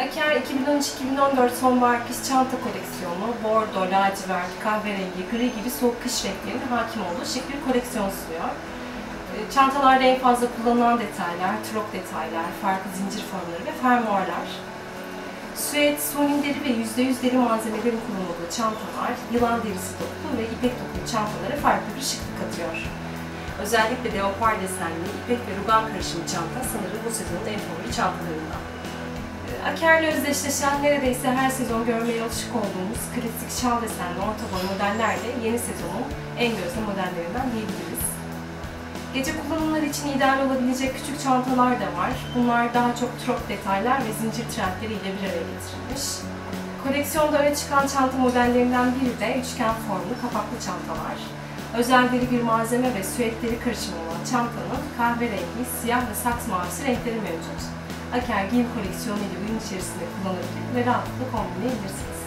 Aker 2013-2014 sonbahar kış çanta koleksiyonu bordo, lacivert, kahverengi, gri gibi soğuk kış renklerinin hakim olduğu şık bir koleksiyon sunuyor. E, Çantalarda en fazla kullanılan detaylar, trok detaylar, farklı zincir formları ve fermuarlar. Süet, suni deri ve %100 deri malzemelerin kullanıldığı çantalar, yılan derisi dokulu ve ipek dokulu çantalara farklı bir şıklık katıyor. Özellikle leopar desenli, ipek ve rugan karışımı çanta sanırım bu sezonun en favori çantalarından. Aker'le özdeşleşen neredeyse her sezon görmeye alışık olduğumuz klasik şal desenli orta boy modeller de yeni sezonun en gözde modellerinden diyebiliriz. Gece kullanımları için ideal olabilecek küçük çantalar da var. Bunlar daha çok trok detaylar ve zincir trendleriyle bir araya getirilmiş. Koleksiyonda öne çıkan çanta modellerinden biri de üçgen formlu kapaklı çantalar. Özel deri bir malzeme ve süetleri karışımı olan çantanın kahverengi, siyah ve saks mavisi renkleri mevcut. Aker giyim koleksiyonu ile uyum içerisinde kullanabilir ve rahatlıkla kombinleyebilirsiniz.